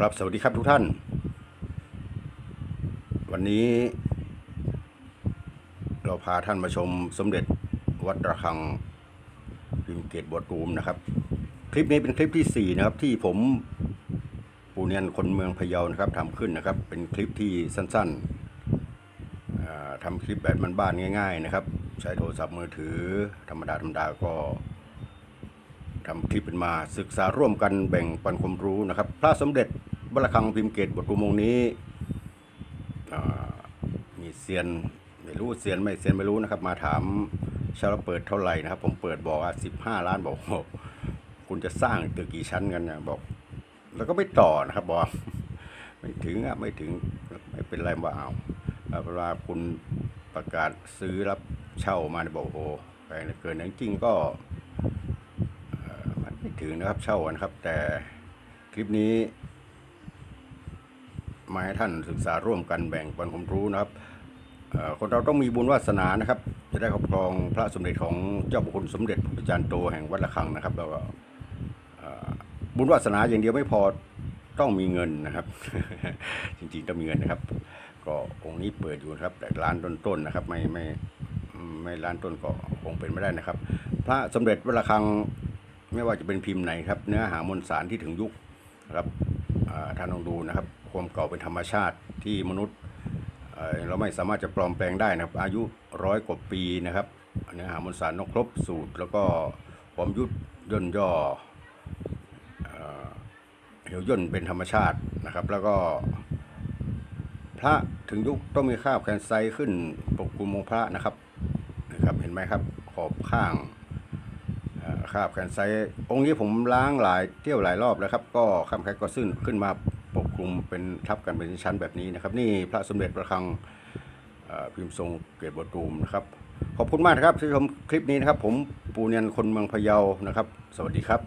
ครับสวัสดีครับทุกท่าน วันนี้ เราพาท่านมาชมสมเด็จวัดระฆังพิมเกตบวตูมนะครับ คลิปนี้เป็นคลิปที่ 4 นะครับ ที่ผมปูเนียนคนเมืองพะเยานะครับทำขึ้นนะครับ เป็นคลิปที่สั้นๆทำคลิปแบบบ้านๆง่าย ๆ นะครับ ใช้โทรศัพท์มือถือธรรมดาธรรมดาก็ทำคลิปเป็นมาศึกษาร่วมกันแบ่งปันความรู้นะครับ พระสมเด็จ วัดระฆังพิมพ์เกตบทประมงนี้มีเซียนไม่รู้เซียนไม่เซียนไม่รู้นะครับ มาถามชาวเปิดเท่าไหร่นะครับ ผมเปิดบอกว่าสิบห้าล้านบอกคุณจะสร้างตึกกี่ชั้นกันนะบอก แล้วก็ไม่ต่อนะครับบอกไม่ถึงอะไม่ถึงไม่เป็นไรว่าเอาเวลาคุณประกาศซื้อรับเช่ามาเนี่ยบอกโอ้แพงเกินจริงก็มันไม่ถึงนะครับเช่านะครับ แต่คลิปนี้ มาให้ท่านศึกษาร่วมกันแบ่งปันความรู้นะครับคนเราต้องมีบุญวาสนานะครับ จะได้ครอบครองพระสมเด็จของเจ้าบุคคลสมเด็จพระอาจารย์โตแห่งวัดระฆังนะครับแล้วก็บุญวาสนาอย่างเดียวไม่พอต้องมีเงินนะครับ จริงๆต้องมีเงินนะครับ ก็องค์นี้เปิดอยู่นะครับ แต่ร้านต้นๆนะครับ ไม่ไม่ไม่ร้านต้นก็คงเป็นไม่ได้นะครับ พระสมเด็จวัดระฆังไม่ว่าจะเป็นพิมพ์ไหนครับ เนื้อหามวลสารที่ถึงยุคนะครับ ท่านลองดูนะครับ ความเก่าเป็นธรรมชาติที่มนุษย์เราไม่สามารถจะปลอมแปลงได้นะครับ อายุร้อยกว่าปีนะครับเนื้อหามวลสารนกครบสูตร แล้วก็ความยุดย่นย่อเหี่ยวย่นเป็นธรรมชาตินะครับ แล้วก็พระถึงยุคต้องมีคราบแคนไซขึ้นปกคลุมองพระนะครับนะครับ เห็นไหมครับ ขอบข้าง คราบแคนไซองค์นี้ผมล้างหลายเที่ยวหลายรอบแล้วครับ ก็ข้ามแคก็ซึ่งขึ้นมาปกคลุมเป็นทับกันเป็นชั้นแบบนี้นะครับ นี่พระสมเด็จประคังพิมพ์ทรงเกตบตูมนะครับ ขอบคุณมากครับที่ชมคลิปนี้นะครับ ผมปูเนียนคนเมืองพะเยานะครับ สวัสดีครับ